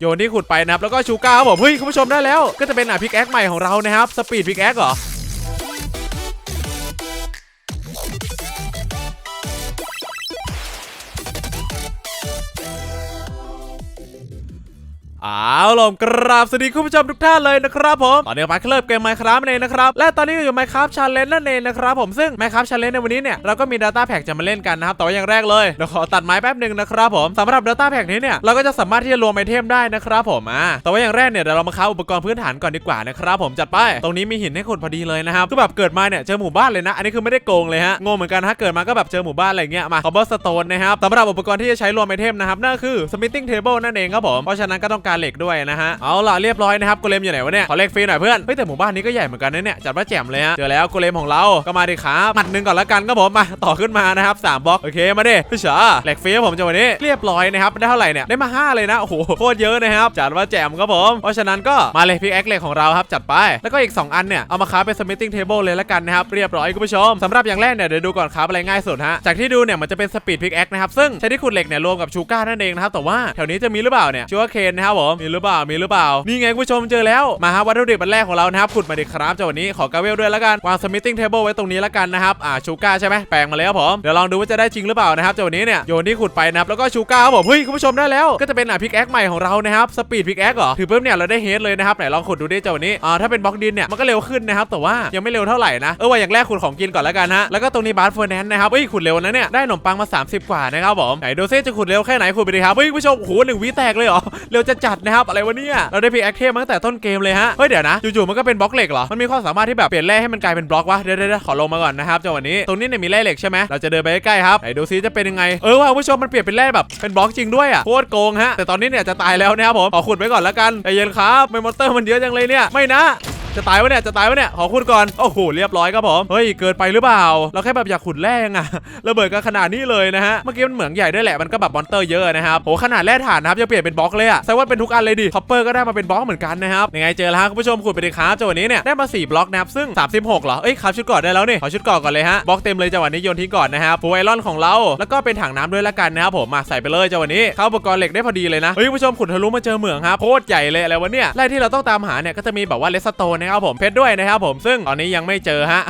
โยนที่ขุดไปนะครับแล้วก็ชูก้าครับผมเฮ้ยคุณผู้ชมได้แล้วก็จะเป็นอะพิกแอคใหม่ของเรานะครับสปีดพิกแอคเหรอ เอาลมกราบสวัสดีคุณผู้ชมทุกท่านเลยนะครับผมตอนนี้มาเริ่มเกมไมค์ครับเองนะครับและตอนนี้อยู่ไมค์ครับชาเลนจ์นั่นเองนะครับผมซึ่งไมค์ครับชาเลนจ์ในวันนี้เนี่ยเราก็มี Data Pack จะมาเล่นกันนะครับแต่ว่าอย่างแรกเลยเดี๋ยวขอตัดไม้แป๊บหนึ่งนะครับผมสำหรับ Data Pack นี้เนี่ยเราก็จะสามารถที่จะรวมไอเทมได้นะครับผมอ่าแต่ว่าอย่างแรกเนี่ยเดี๋ยวเรามาค้าอุปกรณ์พื้นฐานก่อนดีกว่านะครับผมจัดไปตรงนี้มีหินให้ขุดพอดีเลยนะครับคือแบบเกิดมาเนี่ยเจอหมู่บ้านเลยนะ อันนี้คือไม่ได้โกงเลยฮะงงเหมือนกันฮะเกิดมาก็แบบเจอหมู่บ้านอะไรเงี้ยมา cobblestone นนะครับสำหรับอุปกรณ์ที่จะใช้รวมไอเทมนะครับนั่นคือ smithing table นั่นเองครับผมเพราะฉะนั้นก็ต้องการเหล็กด้วยนะฮะเอาล่ะเรียบร้อยนะครับโกเลมอยู่ไหนวะเนี่ยขอเล็กฟรีหน่อยเพื่อนเฮ้ยแต่หมู่บ้านนี้ก็ใหญ่เหมือนกันนะเนี่ยจัดว่าแจ่มเลยฮะเจอแล้วโกเลมของเราก็มาดิครับหมัดหนึ่งก่อนละกันครับผมมาต่อขึ้นมานะครับสามบล็อกโอเคมาดิพี่เฉาเหล็กฟรีผมจังวะนี้เรียบร้อยนะครับได้เท่าไหร่เนี่ยได้มาห้าเลยนะโอ้โหโคตรเยอะนะครับจัดว่าแจ่มครับผม เพราะฉะนั้นก็มาเลยพิกแอคเหล็กของเราครับจัดไปแล้วก็อีก 2 อันเนี่ยเอามาค้าเป็น smithing table เลยละกันนะครับเรียบร้อยคุณผู้ชมสำหรับอย่างแรกเนี่ยเดี๋ยวดูก่อนครับอะไรง่ายสุดฮะจากที่ดูเนี่ยมันจะเป็น speed pickaxe นะครับซึ่งใช้ที่ขุดเหล็กเนี่ยรวมกับชูก้านั่นเองนะครับแต่ว่าแถวนี้จะมีหรือเปล่าเนี่ยชูก้าเคนนะครับผมมมีหรือเปล่ามีหรือเปล่านี่ไงคุณผู้ชมเจอแล้วมาฮะวัตถุดิบอันแรกของเรานะครับขุดมาดิครับจ้าวันนี้ขอกาเวลด้วยละกันวาง smithing table ไว้ตรงนี้ละกันนะครับอ่าชูก้าใช่ไหมแปลงมาแล้วผมเดี๋ยวลองดูว่าจะได้จริงหรือเปล่านะครับจ้าวันนี้เนี่ยโยนที่ขุดไปนะครับแล้วก็ชูก้าครับผมเฮ้ยคุณผู้ชมได้แล้วก็จะเป็นอะพิกแอคใหม่ของเรานะครับสปีดพิกแอคเหรอถือปุ๊บเนี่ยเราได้เฮดเลยนะครับไหนลองขุดดูดิจ้าวันนี้อ่าถ้าเป็นบล็อกดินเนี่ยมันก็เร็วขึ้นนะครับแต่ว่ายังไม่เร็วเท่าไหร่นะเออว่าอย่างแรกขุดของกินก่อนละกันฮะแล้วก็ตรงนี้บาร์เฟอร์แนนซ์นะครับเฮ้ยขุดเร็วนะเนี่ยได้ขนมปังมา 30 กว่านะครับผมไหนดูซิจะขุดเร็วแค่ไหนขุดไปดิครับเฮ้ยคุณผู้ชมโอ้โหหนึ่งวิแตกเลยเหรอเร็วจะจัดนะครับอะไรวะเนี่ยเราได้พิกแอคเทมมาตั้งแต่ต้นเกมเลยฮะเฮ้ยเดี๋ยวนะจู่ๆมันก็เป็นบล็อกเหล็กเหรอมันมีความสามารถที่แบบเปลี่ยนแร่ให้มันกลายเป็นบล็อกวะเดี๋ยวๆขอลงมาก่อนนะครับจังหวะนี้ตรงนี้เนี่ยมีแร่เหล็กใช่ไหมเราจะเดินไปใกล้ๆครับไหนดูซิจะเป็นยังไงเออว่าผู้ชมมันเปลี่ยนเป็นแร่แบบเป็นบล็อกจริงด้วยอะโคตรโกงฮะแต่ตอนนี้เนี่ยจะตายแล้วนะครับผมขอขุดไว้ก่อนละกันใจเย็นครับไม่มอนเตอร์มันเยอะจังเลยเนี่ยไม่นะ จะตายวะเนี่ยจะตายวะเนี่ยขอขุดก่อนโอ้โหเรียบร้อยครับผมเฮ้ยเกินไปหรือเปล่า เราแค่แบบอยากขุดแร่งอะระเบิดกันขนาดนี้เลยนะฮะเมื่อกี้มันเหมืองใหญ่ด้วยแหละมันก็แบบมอนเตอร์เยอะนะครับโหขนาดแร่ถ่านนะครับยังเปลี่ยนเป็นบล็อกเลยอะแสดงว่าเป็นทุกอันเลยดิคอปเปอร์ก็ได้มาเป็นบล็อกเหมือนกันนะครับยังไงเจอแล้วคุณผู้ชมขุดไปดิครับจังหวะนี้เนี่ยได้มา 4 บล็อกนะครับซึ่ง 36เหรอเอ้ยครับชุดก่อนได้แล้วนี่ขอชุดก่อนก่อนเลยฮะบล็อกเต็มเลยจังหวะนี้โยนทิ้งก่อนนะครับฟูไอรอนของเราแล้วก็เป็นถังน้ำด้วยละกันนะครับผมมาใส่ไปเลยจังหวะนี้เข้าอุปกรณ์เหล็กได้พอดีเลยนะเฮ้ยคุณผู้ชมขุดทะลุมาเจอเหมืองครับโคตรใหญ่เลยอะไรวะเนี่ยแร่ที่เราต้องตามหาเนี่ยก็จะมีแบบว่าเลสโตนนะครับผมเพชรด้วยนะครับผมซึ่งตอนนี้ยังไม่เจอฮะ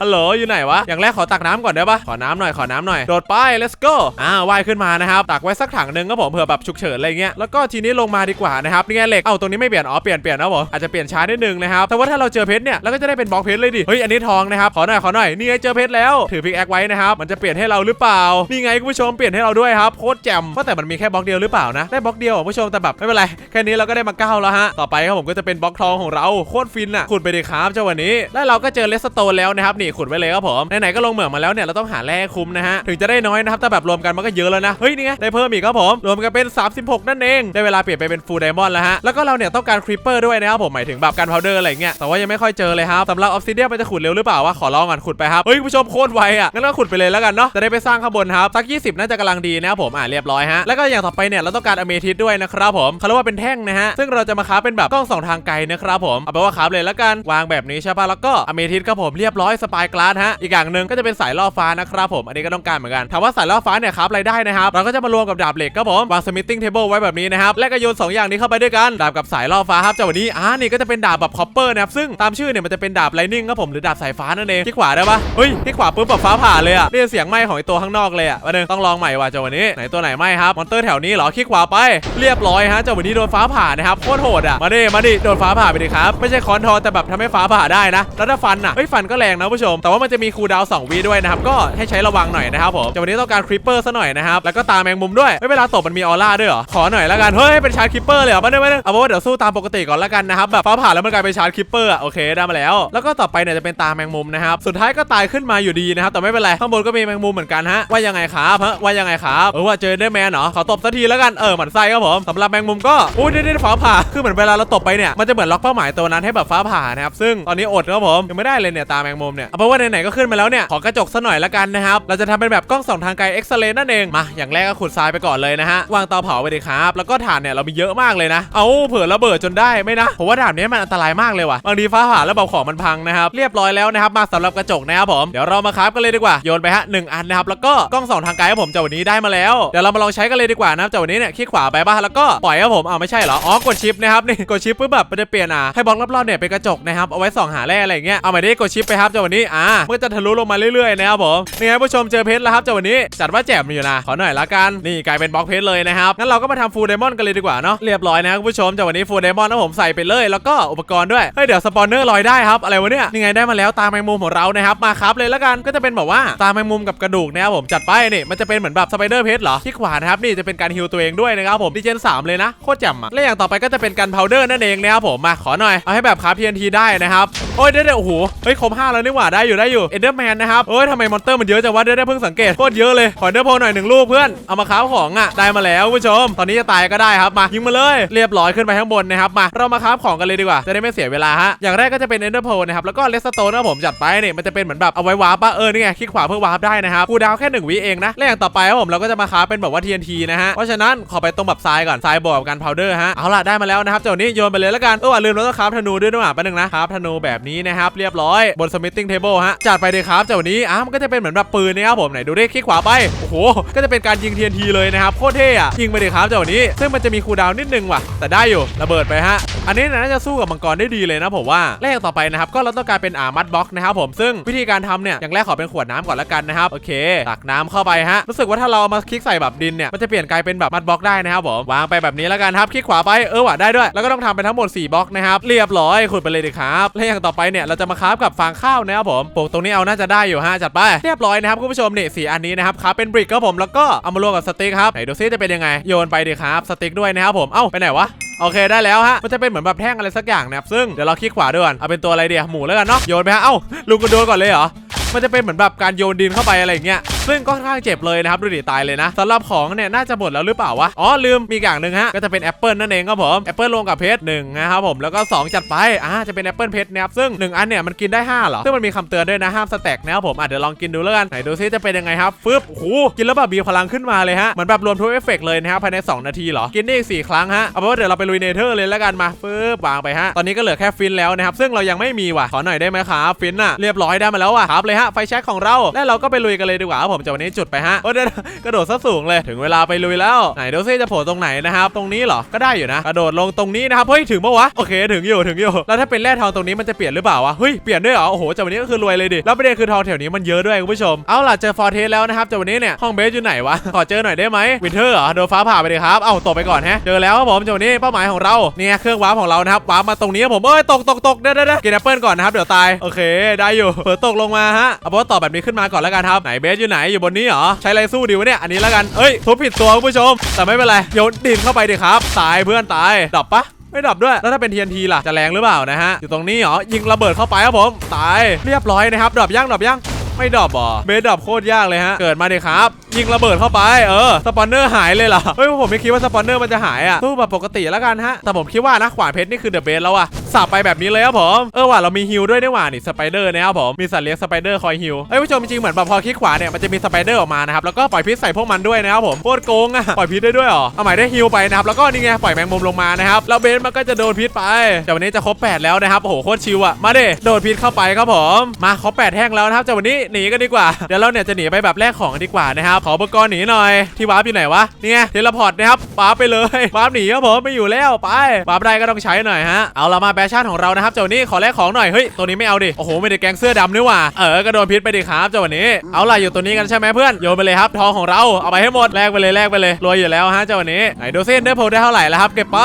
ฮัลโหลอยู่ไหนวะอย่างแรกขอตักน้ำก่อนได้ปะขอน้ำหน่อยขอน้ำหน่อยโดดไป let's go อ่าว่ายขึ้นมานะครับตักไว้สักถังหนึ่งก็ผมเผื่อแบบฉุกเฉินอะไรเงี้ยแล้วก็ทีนี้ลงมาดีกว่านะครับนี่ไงเหล็กเอ้าตรงนี้ไม่เปลี่ยนอ๋อเปลี่ยนเปลี่ยนนะผมอาจจะเปลี่ยนช้านิดนึงนะครับแต่ว่าถ้าเราเจอเพชรเนี่ยเราก็จะได้เป็นบล็อกเพชรเลยดิเฮ้ยอันนี้ทองนะครับขอหน่อยขอหน่อยนี่ไงเจอเพชรแล้วถือพิกแอคไว้นะครับมันจะเปลี่ยนให้เราหรือเปล่านี่ไงคุณผู้ชมเปลี่ยนให้เราด้วยครับโคตรแจ่มว่าแต่มันมีแค่บล็อกเดียวหรือเปล่านะได้บล็อกเดียวคุณผู้ชมแต่แบบไม่เป็นไรแค่นี้เราก็ได้มาเก้าแล้วฮะต่อไปครับผมก็จะเป็นบล็อกทองของเราโคตรฟินอะขุดไปดิครับเจ้าวันนี้ แล้วเราก็เจอเลสโตนแล้วนะครับนี่ขุดไว้เลยครับผมไหนๆก็ลงเหมืองมาแล้วเนี่ยเราต้องหาแร่คุ้มนะฮะถึงจะได้น้อยนะครับแต่แบบรวมกันมันก็เยอะแล้วนะเฮ้ยนี่ไงได้เพิ่มอีกครับผมรวมกันเป็น 36 นั่นเองได้เวลาเปลี่ยนไปเป็นฟูลไดมอนด์แล้วฮะแล้วก็เราเนี่ยต้องการคริปเปอร์ด้วยนะครับผมหมายถึงแบบการพาวเดอร์อะไรเงี้ยแต่ว่ายังไม่ค่อยเจอเลยครับสำหรับออฟซิเดียมันจะขุดเร็วหรือเปล่าวะขอลองก่อนขุดไปครับเฮ้ยผู้ชมโคตรไวอะงั้นก็ขุดไปเลยแล้วกันเนาะจะได้ไปสร้างข้างบนครับสัก 20 น่าจะกำลังดีนะครับผมอ่าเรียบร้อยฮะแล้วก็อย่างต่อไปเนี่ยเราต้องการอเมทิสด้วยนะครับผมเขาเรียกว่าเป็นแท่งนะฮะซึ่งเราจะมาค้าเป็นแบบกล้องสองทางไกลนะครับผมเอาไปว่าค้าเลยแล้วกันวางแบบนี้ใช่ปะแล้วก็อเมทิสครับผมเรียบร้อยสปายกลาสฮะอีกอย่างหนึ่งก็จะเป็นสายล่อฟ้านะครับผมอันนี้ก็ต้องการเหมือนกันถามว่าสายล่อฟ้าเนี่ยครับรายได้นะครับเราก็จะมารวมกับดาบเหล็กครับผมวางสมิ t ติ้งเทเบิลไว้แบบนี้นะครับและก็โยนสอย่างนี้เข้าไปด้วยกันดาบกับสายล่อฟ้าครับจากวันนี้อ่านี่ก็จะเป็นดาบแบบคอปเปอร์นะครับซึ่งตามชื่อเนี่ยมันจะเป็นดาบไลนิ่งครับผมหรือดาบสายฟ้านั่นเองที่ขวาได้ปะเฮ้ยที่ขวาปุ๊บแบบฟ้าผ่าเลยอะนี่เสียงไหม้ของไอตัวข้างนอกเลยอะวันนึงต้องลองใหม่ว่ะจากวันนี้ไหนตัวไหนไหม้ครับมอนเตอร์แถวนี้เหรอคลิกขวาไปเรียบร้อยฮะจากวันนี้โดนฟ้าผ่านะครับโคตรโหดอะมาดิมาดิโดนฟ้าผ่าไปดิครับไม่ใช่คอนทองแต่แบบทำให้ฟ้าผ่าได้นะ แล้วถ้าฟันอะเฮ้ยฟันก็แรงนะผู้ชม แต่ว่ามันจะมีคูดาวน์2วีด้วยนะครับ ก็ให้ใช้ระวังหน่อยนะครับผมจากวันนี้ต้องการคริปเปอร์ซะหน่อยนะครับ แล้วก็ตาแมงมุมด้วยไม่เวลาตบมันมีออร่าด้วยเหรอ ขอหน่อยแล้วกัน เฮ้ย เป็นชาร์คริปเปอร์เลยเหรอมาเด้มาเด้เอาว่าเดี๋ยวสู้ตามปกติก่อนแล้วกันนะครับ แบบฟ้าผ่าแล้วมันกลายเป็นชาร์คริปเปอร์อะโอเคได้มาแล้ว แล้วก็ต่อไปเนี่ยจะเป็นตาแมงมุมนะครับ สุดท้ายก็ตายขึ้นมาอยู่ดีนะครับ แต่ไม่เป็นไร ข้างบนก็มีแมงมุมเหมือนกันฮะ ว่ายังไงครับฮะ ว่ายังไงครับเออว่าเจอเดอร์แมนเหรอ ขอตบสักทีแล้วกัน เออหมันไส้ครับผมสำหรับแมงมุมก็อุ้ยได้ได้ฟ้าผ่า คือเหมือนเวลาเราตบไปเนี่ย มันจะเหมือนล็อกเป้าหมายตัวนั้นให้แบบฟ้าผ่านะครับซึ่งตอนนี้อดครับผมยังไม่ได้เลยเนี่ยตาแมงมุมเนี่ยเอาเป็นว่าไหนๆก็ขึ้นมาแล้วเนี่ยขอกระจกซะหน่อยละกันนะครับเราจะทำเป็นแบบกล้องส่องทางไกลเอ็กซเรย์นั่นเองมาอย่างแรกก็ขุดทรายไปก่อนเลยนะฮะวางเตาเผาไปเลยครับแล้วก็ถ่านเนี่ยเรามีเยอะมากเลยนะ เอาเผื่อระเบิดจนได้ไหมนะผมว่าด่านนี้มันอันตรายมากเลยว่ะบางทีฟ้าผ่าแล้วเบาของมันพังนะครับเรียบร้อยแล้วนะครับมาสำหรับกระจกนะครับผมเดี๋ยวเรามาคราฟกันเลยดีกว่าโยนไปฮะหนึ่งอันนะครับแล้วก็กล้องส่องทางไกลครับผมจากวันนี้ได้มาแล้วเดี๋ยวเรามาลองใช้กันเลยดีกว่านะครับจากวันนี้เนี่ยคลิกขวาไปป่ะแล้วก็ปล่อยครับผมอ้าไม่ใช่เหรออ๋อกดชิปนะครับนี่กดชิปปุ๊บแบบมันจะเปลี่ยนอะให้บล็อกรอบๆเนี่ยเป็นกระจกนะครับเอาไว้ส่องหาแร่อะไรอย่างเงี้ยเอาใหม่ได้กดชิปไปครับจากวันนี้อ่ามันก็จะทะลุลงมาเรื่อยๆนะครับผมนี่ครับผู้ชมเจอเพชรแล้วครับจากวันนี้จัดว่าแจ่มอยู่นะขอหน่อยละกันนี่กลายเป็นบล็อกเพชรเลยนะครับงั้นเราก็มาทำฟูลไดมอนด์กันเลยดีกว่าเนาะเรียบร้อยนะครับคุณผู้ชมจากวันนี้ฟูลไดมอนด์นะผมใส่ไปเลย แล้วก็อุปกรณ์ด้วยเฮ้ยเดี๋ยวสปอนเนอร์ลอยได้ครับอะไรวะเนี่ยนี่ไงได้มาแล้วตาแมงมุมของเรานะครับมาครับเลยละกันก็จะเป็นแบบว่าตาแมงมุมกับกระดูกนะครับผมจัดไปนี่มันจะเป็นเหมือนแบบสไปเดอร์เพชรเหรอที่ขวานะครับนี่จะเป็นการฮิลตัวเองด้วยนะครับผมดิเจน3เลยนะโคตรแจ่มอะและอย่างต่อไปก็จะเป็นการพาวเดอร์นั่นเองนะครับผมมาขอหน่อยเอาให้แบบคราฟ TNT ได้นะครับโอ้ยเดี๋ยวๆโอ้โหเฮ้ยครบห้าแล้วนี่หว่าได้อยู่ได้อยู่เอเดอร์แมนนะครับเอ้ยทำไมมอนเตอร์มันเยอะจังวะเดี๋ยวได้เพิ่งสังเกตโคตรเยอะเลยขอเดอร์โพหน่อยหนึ่งลูกเพื่อนเอามาคราของอะได้มาแล้วคุณผู้ชม ตอนนี้จะตายก็ได้ครับมายิงมาเลยเรียบร้อยขึ้นไปข้างบนนะครับมาเรามาคราของกันเลยดีกว่าจะได้ไม่เสียเวลาฮะอย่างแรกก็จะเป็นเอเดอร์โพนะครับแล้วก็เลสโตนนะผมจัดไปเนี่ยมันจะเป็นเหมือนแบบเอาไว้วาร์ปะเออนี่ไงคลิกขวาเพื่อวาร์ปได้นะครับกูดาวแค่หนึ่งวิเองนะและอย่างต่อไปครับผมเราก็จะมาคราเป็นแบบว่า TNT นะฮะเพราะฉะนั้นขอไปตรงแบบทรายก่อนทรายบวกกับการพาวเดอร์ฮะเอาล่ะได้มาแล้วนะครับเจ้านี้โยนไปเลยแล้วกันเออลืมเราต้องคราธนูด้วยด้วยว่ะแป๊บนึงนะคราฟธนูแบบนี้นะครับเรียบร้อยบนสมิ t ติ้งเทเบิลฮะจัดไปเลยครับเจ้านี้อะมันก็จะเป็นเหมือนแบบปืนนะครับผมไหนดูดิคลิกขวาไปโอ้โหก็จะเป็นการยิง TNT เลยนะครับโคตรเท่อะยิงไปเลยครับเจ้านี้ ซึ่งมันจะมีคูดาวนิดนึงว่ะ แต่ได้อยู่ระเบิดไปฮะอันนี้น่าจะสู้กับมังกรได้ดีเลยนะผมว่าแรกต่อไปนะครับก็เราต้องการเป็นอามัดบล็อกนะครับผมซึ่งวิธีการทำเนี่ยอย่างแรกขอเป็นขวดน้ำก่อนละกันนะครับโอเคตักน้ำเข้าไปฮะรู้สึกว่าถ้าเราเอามาคลิกใส่แบบดินเนี่ยมันจะเปลี่ยนกลายเป็นแบบมัดบล็อกได้นะครับผมวางไปแบบนี้ล้วกันครับคลิกขวาไปเออว่ะได้ด้วย แล้วก็ต้องทำไปทั้งหมด4บล็อกนะครับเรียบร้อยขุดไปเลยดีครับและอย่างต่อไปเนี่ยเราจะมาคราฟกับฟางข้าวนะครับผมปลูกตรงนี้เอาน่าจะได้อยู่ฮะจัดไปเรียบร้อยนะครับคุณผู้ชมนี่สี่อันนี้นะครับครับเป็นบริกครับผมแล้วก็เอามารวมกับสติ๊กครับไหนดูซิจะเป็นยังไงโยนไปดีครับสติ๊กด้วยนะครับผมเอ้าไปไหนวะโอเคได้แล้วฮะ มันจะเป็นเหมือนแบบแท่งอะไรสักอย่างนะครับ ซึ่งเดี๋ยวเราคลิกขวาด้วยเอาเป็นตัวอะไรเดียวหมูแล้วกันเนาะ โยนไปฮะ เอ้าลุงก็โดนก่อนเลยเหรอ มันจะเป็นเหมือนแบบการโยนดินเข้าไปอะไรอย่างเงี้ย ซึ่งก็ค่อนข้างเจ็บเลยนะครับดูดิตายเลยนะสำหรับของเนี่ยน่าจะหมดแล้วหรือเปล่าวะอ๋อลืมมีอย่างหนึ่งฮะก็จะเป็นแอปเปิลนั่นเองครับผมแอปเปิลรวมกับเพชรหนึ่งนะครับผมแล้วก็ 2 จัดไปอ่าจะเป็นแอปเปิลเพชรนะครับซึ่ง 1 อันเนี่ยมันกินได้5เหรอซึ่งมันมีคำเตือนด้วยนะห้ามสแต็กนะครับผมอะเดี๋ยวลองกินดูแล้วกันไหนดูซิจะเป็นยังไงครับฟึบโอ้โหกินแล้วแบบมีพลังขึ้นมาเลยฮะเหมือนแบบรวมทุกเอฟเฟกต์เลยนะครับภายใน 2 นาทีเหรอกินได้อีก4ครั้งฮะเอาเป็นว่าเดี๋ยวเราไปลุยเนเธอร์เลยแล้วกันมาฟึบวางไปฮะตอนนี้ก็เหลือแค่ฟินแล้วนะครับซึ่งเรายังไม่มีว่ะขอหน่อยได้ไหมครับฟินอะเรียบร้อยได้มาแล้วว่ะครับเลยฮะไฟแช็กของเราและเราก็ไปลุยกันเลยดีกว่าครับผมจากวันนี้จุดไปฮะโอ้เดี๋ยวกระโดดซะสูงเลยถึงเวลาไปลุยแล้วไหนดูซิจะโผล่ตรงไหนนะครับตรงนี้เหรอก็ได้อยู่นะกระโดดลงตรงนี้นะครับเฮ้ยถึงปะวะโอเคถึงอยู่ถึงอยู่แล้วถ้าเป็นแร่ทองตรงนี้มันจะเปลี่ยนหรือเปล่าวะเฮ้ยเปลี่ยนด้วยเหรอโอ้โหจากวันนี้ก็คือรวยเลยดิแล้วประเด็นคือทองแถวนี้มันเยอะด้วยคุณผู้ชมเอาล่ะเจอฟอร์เทสแล้วนะครับจากวันนี้เนี่ยห้องเบสอยู่ไหนวะขอเจอหน่อยได้ไหมวินเทอร์เหรอโดนฟ้าผ่าไปเลยครับเอ้าตกไปก่อนฮะเจอแล้วครับผมจากวันนี้เป้าหมายของเราเนี่ยเครื่องวาร์ปของเรานะครับวาร์ปมาตรงนี้ผมเอ้ยตกตกตกเด้อเด้อเด้อกินแอปเปิลก่อนนะครับเดี๋ยวตายโอเค ได้อยู่เผลอตกลงมาฮะเอาเป็นว่าต่อแบบนี้ขึ้นมาก่อนแล้วกันครับไหนเบสอยู่ไหนอยู่บนนี้เหรอ ใช้อะไรสู้ดีวะเนี่ย อันนี้แล้วกัน เอ้ยทุบผิดตัวคุณผู้ชม แต่ไม่เป็นไรโยนดินเข้าไปดิครับ ตายเพื่อนตาย ดับปะไม่ดับด้วย แล้วถ้าเป็น TNT ล่ะ จะแรงหรือเปล่านะฮะ อยู่ตรงนี้เหรอ ยิงระเบิดเข้าไปครับผม ตาย เรียบร้อยนะครับ ดับยังดับยัง ไม่ดรอปอ่เบสดรอปโคตรยากเลยฮะ เกิดมาดิครับ ยิงระเบิดเข้าไป เออ สปอนเนอร์หายเลยเหรอ เฮ้ย ผมไม่คิดว่าสปอนเนอร์มันจะหายอะ สู้แบบปกติแล้วกันฮะ แต่ผมคิดว่านะขวานเพชรนี่คือเดอะเบสแล้วอะสับไปแบบนี้เลยครับผม เออว่ะเรามีฮิลด้วยนี่หว่านี่สไปเดอร์นะครับผม มีสัตว์เลี้ยงสไปเดอร์คอยฮิลเอ้ยผู้ชมจริงเหมือนแบบพอคลิกขวาเนี่ยมันจะมีสไปเดอร์ออกมานะครับแล้วก็ปล่อยพิษใส่พวกมันด้วยนะครับผมโคตรโกงอะปล่อยพิษได้ด้วยเหรอเอาใหม่ได้ฮิลไปนะครับแล้วก็นี่ไงปล่อยแมงมุมลงมานะครับแล้วเบสมันก็จะโดนพิษไปจากวันนี้จะครบ 8 แล้วนะครับโอ้โหโคตรชิวอะมาเด้โดนพิษเข้าไปครับผมมาครบ8แท่งแล้วนะครับจากวันนี้หนีกันดีกว่า เดี๋ยวเราเนี่ยจะหนีไปแบบแรกของกันดีกว่านะครับ ขออุปกรณ์หนีหน่อย ที่วาร์ปอยู่ไหนวะ เนี่ไงเทเลพอร์ตนะครับวาร์ปไปเลยวาร์ปหนีครับผมไม่อยู่แล้วไปวาร์ปได้ก็ต้องใช้หน่อยฮะ เอาเรามาแบชชั่นของเรานะครับ เจ้านี้ขอแลกของหน่อย เฮ้ย ตัวนี้ไม่เอาดิ โอ้โหไม่ได้แกงเสื้อดำนี่หว่า เออ ก็โดนพิษไปดิครับเจ้าวันนี้ เอาล่ะอยู่ตัวนี้กันใช่ไหมเพื่อน โยนไปเลยครับทองของเรา เอาไปให้หมด แลกไปเลยแลกไปเลย รวยอยู่แล้วฮะเจ้าวันนี้ ไหนดูเส้นได้โพลได้เท่าไหร่แล้วครับเก็บไป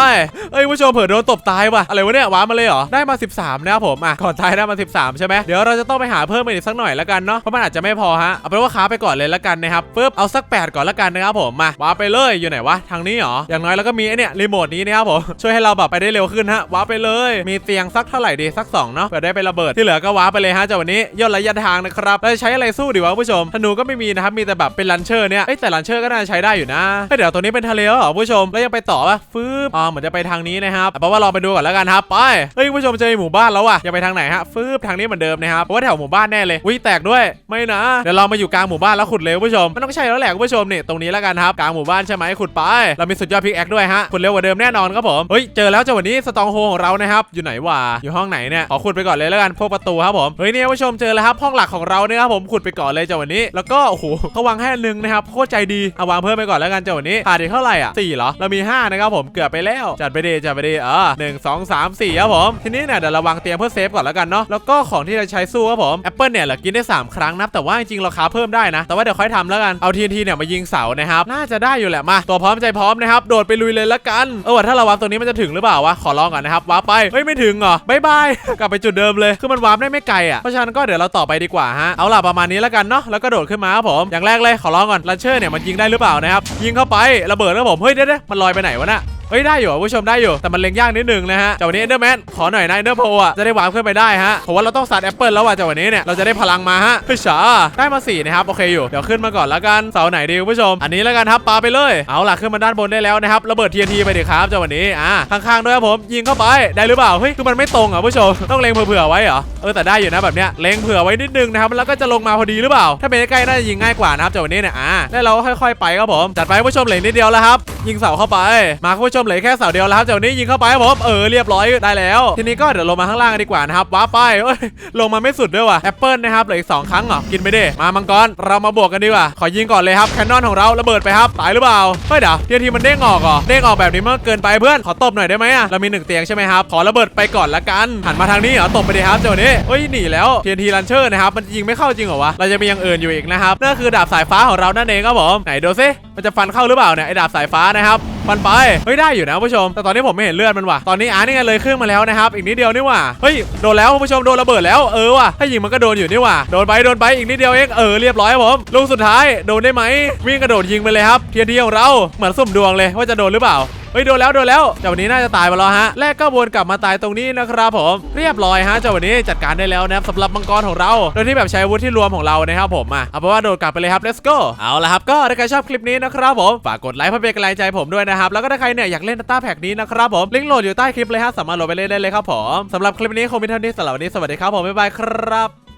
เอ้ยผู้ชมเผื่อโดนตบตายว่ะ อะไรวะเนี่ยวาร์ปมาเลยเหรอ ได้มา 13 นะครับผม อะ ก่อนตายได้มา 13 ใช่ไหมเดี๋ยวเราจะต้องไปหาเพิ่มอีกสักหน่อยแล้วกันเนาะเพราะมันอาจจะไม่พอฮะเอาเป็นว่าค้าไปก่อนเลยละกันนะครับปึ๊บเอาสัก 8 ก่อนละกันนะครับผมมาว้าไปเลยอยู่ไหนวะทางนี้เหรออย่างน้อยแล้วก็มีไอเนี่ยรีโมทนี้นะครับผมช่วยให้เราแบบไปได้เร็วขึ้นฮะว้าไปเลย มีเตียงสักเท่าไหร่ดีสักสองเนาะเผื่อได้ไประเบิดที่เหลือก็ว้าไปเลยฮะจากวันนี้ย่นระยะทางนะครับแล้วจะใช้อะไรสู้ดีวะผู้ชมธนูก็ไม่มีนะครับมีแต่แบบเป็นลันเชอร์เนี่ยเอ้แต่ลันเชอร์ก็น่าใช้ได้อยู่นะเดี๋ยวตัวนี้เป็นทะเลเหรอผู้ชมแล้วยังไปต่อปะฟืบอ่าเหมือนจะไปทางนี้นะครับแต่เพราะว่าเราไปดูก่อนแล้วกันครับไปเฮ้ยผู้ชมเจอหมู่บ้านแล้วว่ะจะไปทางไหนฮะฟืบทางนี้เหมือนเดิมนะครับเพราะว่าแถวหมู่บ้านแน่เลยวิแตกด้วยไม่นะ เดี๋ยวเรามาอยู่กลางหมู่บ้านแล้วขุดเลยคุณผู้ชมมันต้องใช่แล้วแหละคุณผู้ชมนี่ตรงนี้แล้วกันครับกลางหมู่บ้านใช่ไหมขุดไปเรามีสุดยอดพิกแอคด้วยฮะขุดเร็วกว่าเดิมแน่นอนครับผมเฮ้ยเจอแล้วจ้าวันนี้สตองโฮของเรานะครับอยู่ไหนวะอยู่ห้องไหนเนี่ยขอขุดไปก่อนเลยแล้วกันพวกประตูครับผมเฮ้ยเนี่ยผู้ชมเจอแล้วครับห้องหลักของเราเนี่ยครับผมขุดไปก่อนเลยจ้าวันนี้ แล้วก็โอ้โหเขาวางให้อันหนึงนะครับโคตรใจดีเอาวางเพิ่มไปก่อนแล้วกันจ้าวันนี้ขาดอีกเท่าไหร่อะสี่เหรอเรามีห้านะครับผมเกือบไปแล้วจัดไปดีจัดไปดีเออหนึ่งสองสามสี่ครับผมทีนี้เนี่ยเดี๋ยวเราวางเตียงเพื่อเซฟก่อนแล้วกันเนาะแล้วก็ของที่เราใช้สู้ครับผมแอปเปิลเนี่ยเรากินได้สครั้งนะแต่ว่าจริงๆเราค้าเพิ่มได้นะ แต่ว่าเดี๋ยวค่อยทำแล้วกันเอาทีนทีเนี่ยมายิงเสานะครับน่าจะได้อยู่แหละมา ตัวพร้อมใจพร้อมนะครับโดดไปลุยเลยละกันเออว่าถ้าเราวางตัวนี้มันจะถึงหรือเปล่าวะขอลองก่อนนะครับวาร์ปไปเฮ้ยไม่ถึงเหรอบายบายกลับไปจุดเดิมเลยคือมันวาร์ปได้ไม่ไกลอะเพราะฉะนั้นก็เดี๋ยวเราต่อไปดีกว่าฮะเอาล่ะประมาณนี้แล้วกันเนาะแล้วก็โดดขึ้นมาครับผมอย่างแรกเลยขอลองก่อนลันเชอร์เนี่ยมันยิงได้หรือเปล่านะครับยิงเข้าไประเบิดแล้วผมเฮ้ยเดี๋ยวๆมันลอยไปไหนวะน่ะ เฮ้ยได้อยู่ผู้ชมได้อยู่แต่มันเล็งยากนิดนึงนะฮะจากวันนี้เอเดอร์แมนขอหน่อยนะเอเดอร์โพอะจะได้วาร์ปขึ้นไปได้ฮะผมว่าเราต้องสัตว์แอปเปิลแล้วว่ะจากวันนี้เนี่ยเราจะได้พลังมาฮะเฮ้ยฉาได้มาสี่นะครับโอเคอยู่เดี๋ยวขึ้นมาก่อนแล้วกันเสาไหนดีผู้ชม อันนี้แล้วกันครับปาไปเลยเอาล่ะขึ้นมาด้านบนได้แล้วนะครับระเบิด TNT ไปดิครับจากวันนี้อ่าข้างๆด้วยครับผมยิงเข้าไปได้หรือเปล่าเฮ้ยคือมันไม่ตรงอะผู้ชมต้องเล็งเผื่อไว้เหรอเออแต่ได้อยู่นะแบบเนี้ยเล็งเผื่อไว้นิดนึงนะครับแล้วก็จะลงมาพอดีหรือเปล่า ถ้าเป็นใกล้น่าจะยิงง่ายกว่านะครับจากวันนี้เนี่ยอ่าแล้วเราค่อยๆไปครับผมจัดไปผู้ชมเหลือนิดเดียวแล้วครับยิงเสาเข้าไปมาผู้ชมเหลือแค่เสาเดียวแล้วครับจากนี้ยิงเข้าไปครับผมเออเรียบร้อยได้แล้ว ทีนี้ก็เดี๋ยวลงมาข้างล่างกันดีกว่านะครับว้าไปเอ้ยลงมาไม่สุดด้วยว่ะแอปเปิลนะครับเหลืออีกสองครั้งเหรอกินไปดิมามังกรเรามาบวกกันดีกว่าขอยิงก่อนเลยครับแคนนอนของเราระเบิดไปครับตายหรือเปล่าเฮ้ยเดี๋ยวเทียทีมันเด้งออกเหรอเด้งออกแบบนี้มันก็เกินไปเพื่อนขอตบหน่อยได้ไหมอะเรามีหนึ่งเตียงใช่ไหมครับขอระเบิดไปก่อนละกันหันมาทางนี้เหรอตบไปดิครับเจ้านี้เฮ้ยหนีแล้วเทียทีลันเชอร์นะครับมันยิงไม่เข้าจริงเหรอวะเราจะมีอย่างอื่นอยู่อีกนะครับนั่นคือดาบสายฟ้าของเรานั่นเองครับผมไหนดูซิมันจะฟันเข้าหรือเปล่าเนี่ยไอ้ดาบสายฟ้านะครับ ฟันไปเฮ้ยได้อยู่นะผู้ชม แต่ตอนนี้ผมไม่เห็นเลือดมันว่ะตอนนี้อาร์นี่ไงเลยเครื่องมาแล้วนะครับอีกนิดเดียวนี่ว่ะเฮ้ยโดนแล้วผู้ชมโดนระเบิดแล้วเออว่ะถ้ายิงมันก็โดนอยู่นี่ว่ะโดนไปโดนไปอีกนิดเดียวเองเออเรียบร้อยครับผมลูกสุดท้ายโดนได้ไหมวิ่งกระโดดยิงไปเลยครับเทียนทีของเราเหมือนสุ่มดวงเลยว่าจะโดนหรือเปล่า เฮ้ยโดนแล้วโดนแล้วเจาวันนี้น่าจะตายไปแล้วฮะแรกก็วนกลับมาตายตรงนี้นะครับผมเรียบร้อยฮะเจาวันนี้จัดการได้แล้วนะครับสำหรับมังกรของเราโดยที่แบบใช้วุธที่รวมของเรานะครับผมอะเอาเป็นว่าโดดกลับไปเลยครับ let's go เอาละครับก็ถ้าใครชอบคลิปนี้นะครับผมฝากกดไลค์เพื่อเป็นกำลังใจผมด้วยนะครับแล้วก็ถ้าใครเนี่ยอยากเล่นดัตต้าแพ็กนี้นะครับผมลิงก์โหลดอยู่ใต้คลิปเลยฮะสามารถโหลดไปเล่นได้เลยครับผมสำหรับคลิปนี้คงมีเท่านี้สำหรับวันนี้สวัสดีครับผมบ๊ายบายครับ